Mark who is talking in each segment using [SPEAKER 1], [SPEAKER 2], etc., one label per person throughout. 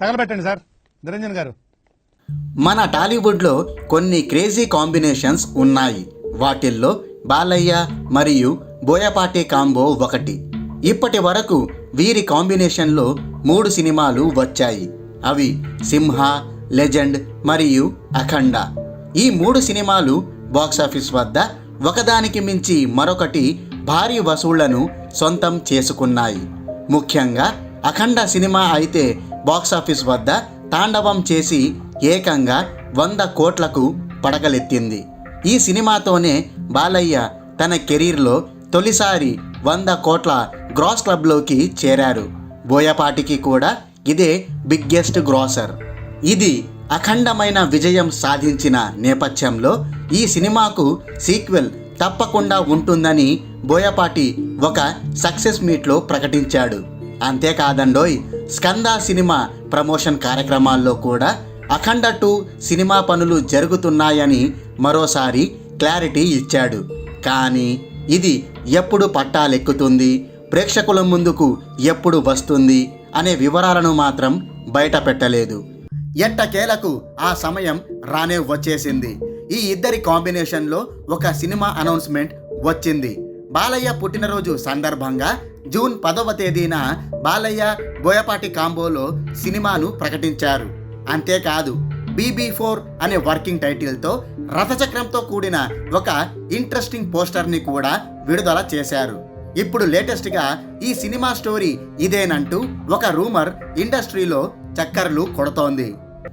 [SPEAKER 1] తగలబెట్టండి sir. Niranjan గారు.
[SPEAKER 2] మన టాలీవుడ్లో కొన్ని క్రేజీ కాంబినేషన్స్ ఉన్నాయి. వాటిల్లో బాలయ్య మరియు బోయపాటి కాంబో ఒకటి. ఇప్పటి వరకు వీరి కాంబినేషన్లో మూడు సినిమాలు వచ్చాయి. అవి సింహ లెజెండ్ మరియు అఖండ. ఈ మూడు సినిమాలు బాక్సాఫీస్ వద్ద ఒకదానికి మించి మరొకటి భారీ వసూళ్ళను సొంతం చేసుకున్నాయి. ముఖ్యంగా అఖండ సినిమా అయితే బాక్సాఫీస్ వద్ద తాండవం చేసి ఏకంగా వంద కోట్లకు పడగలెత్తింది. ఈ సినిమాతోనే బాలయ్య తన కెరీర్లో తొలిసారి వంద కోట్ల గ్రాస్ క్లబ్లోకి చేరారు. బోయపాటికి కూడా ఇదే బిగ్గెస్ట్ గ్రాసర్. ఇది అఖండమైన విజయం సాధించిన నేపథ్యంలో ఈ సినిమాకు సీక్వెల్ తప్పకుండా ఉంటుందని బోయపాటి ఒక సక్సెస్ మీట్లో ప్రకటించాడు. అంతేకాదండోయ్ స్కంద సినిమా ప్రమోషన్ కార్యక్రమాల్లో కూడా అఖండ టూ సినిమా పనులు జరుగుతున్నాయని మరోసారి క్లారిటీ ఇచ్చాడు. కానీ ఇది ఎప్పుడు పట్టాలెక్కుతుంది? ప్రేక్షకుల ముందుకు ఎప్పుడు వస్తుంది? అనే వివరాలను మాత్రం బయట పెట్టలేదు. ఎట్టకేలకు ఆ సమయం రానే వచ్చేసింది. ఈ ఇద్దరి కాంబినేషన్లో ఒక సినిమా అనౌన్స్మెంట్ వచ్చింది. బాలయ్య పుట్టినరోజు సందర్భంగా జూన్ పదవ తేదీన బాలయ్య బోయపాటి కాంబోలో సినిమాను ప్రకటించారు. అంతేకాదు బీబీ ఫోర్ అనే వర్కింగ్ టైటిల్తో రథచక్రంతో కూడిన ఒక ఇంట్రెస్టింగ్ పోస్టర్ని కూడా విడుదల చేశారు. ఇప్పుడు లేటెస్ట్గా ఈ సినిమా స్టోరీ ఇదేనంటూ ఒక రూమర్ ఇండస్ట్రీలో చక్కర్లు కొడుతోంది.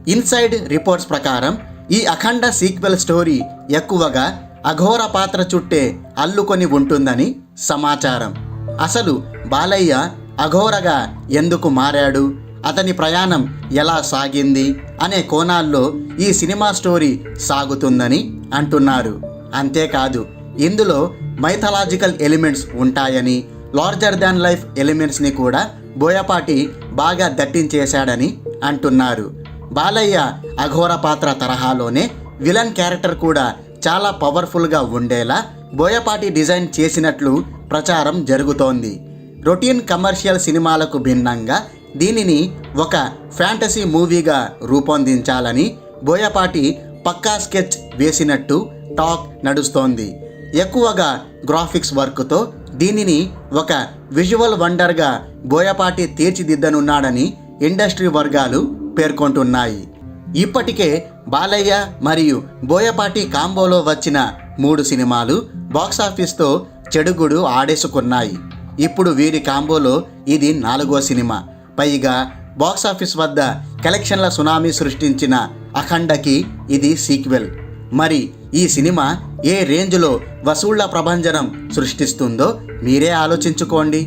[SPEAKER 2] ఇన్సైడ్ రిపోర్ట్స్ ప్రకారం ఈ అఖండ సీక్వెల్ స్టోరీ ఎక్కువగా అఘోర పాత్ర చుట్టే అల్లుకొని ఉంటుందని సమాచారం. అసలు బాలయ్య అఘోరగా ఎందుకు మారాడు? అతని ప్రయాణం ఎలా సాగింది? అనే కోణాల్లో ఈ సినిమా స్టోరీ సాగుతుందని అంటున్నారు. అంతేకాదు ఇందులో మైథలాజికల్ ఎలిమెంట్స్ ఉంటాయని లార్జర్ దాన్ లైఫ్ ఎలిమెంట్స్ని కూడా బోయపాటి బాగా దట్టించేశాడని అంటున్నారు. బాలయ్య అఘోర పాత్ర తరహాలోనే విలన్ క్యారెక్టర్ కూడా చాలా పవర్ఫుల్గా ఉండేలా బోయపాటి డిజైన్ చేసినట్లు ప్రచారం జరుగుతోంది. రొటీన్ కమర్షియల్ సినిమాలకు భిన్నంగా దీనిని ఒక ఫ్యాంటసీ మూవీగా రూపొందించాలని బోయపాటి పక్కా స్కెచ్ వేసినట్టు టాక్ నడుస్తోంది. ఎక్కువగా గ్రాఫిక్స్ వర్క్తో దీనిని ఒక విజువల్ వండర్గా బోయపాటి తీర్చిదిద్దనున్నాడని ఇండస్ట్రీ వర్గాలు పేర్కొంటున్నాయి. ఇప్పటికే బాలయ్య మరియు బోయపాటి కాంబోలో వచ్చిన మూడు సినిమాలు బాక్సాఫీస్తో చెడుగుడు ఆడేసుకున్నాయి. ఇప్పుడు వీరి కాంబోలో ఇది నాలుగో సినిమా. పైగా బాక్సాఫీస్ వద్ద కలెక్షన్ల సునామీ సృష్టించిన అఖండకి ఇది సీక్వెల్. మరి ఈ సినిమా ఏ రేంజ్లో వసూళ్ళ ప్రభంజనం సృష్టిస్తుందో మీరే ఆలోచించుకోండి.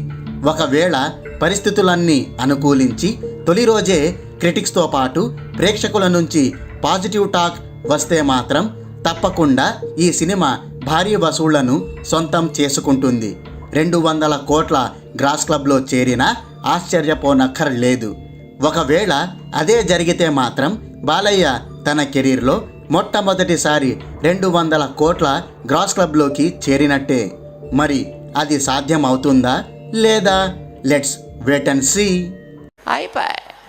[SPEAKER 2] ఒకవేళ పరిస్థితులన్నీ అనుకూలించి తొలి రోజే క్రిటిక్స్తో పాటు ప్రేక్షకుల నుంచి పాజిటివ్ టాక్ వస్తే మాత్రం తప్పకుండా ఈ సినిమా భారీ వసూళ్ళను సొంతం చేసుకుంటుంది. రెండు వందల కోట్ల గ్రాస్ క్లబ్లో చేరినా ఆశ్చర్యపోనక్కర్లేదు ఒకవేళ అదే జరిగితే మాత్రం బాలయ్య తన కెరీర్లో మొట్టమొదటిసారి రెండు వందల కోట్ల గ్రాస్ క్లబ్లోకి చేరినట్టే. మరి అది సాధ్యం అవుతుందా లేదా? Let's wait and see.
[SPEAKER 3] అయిపోయి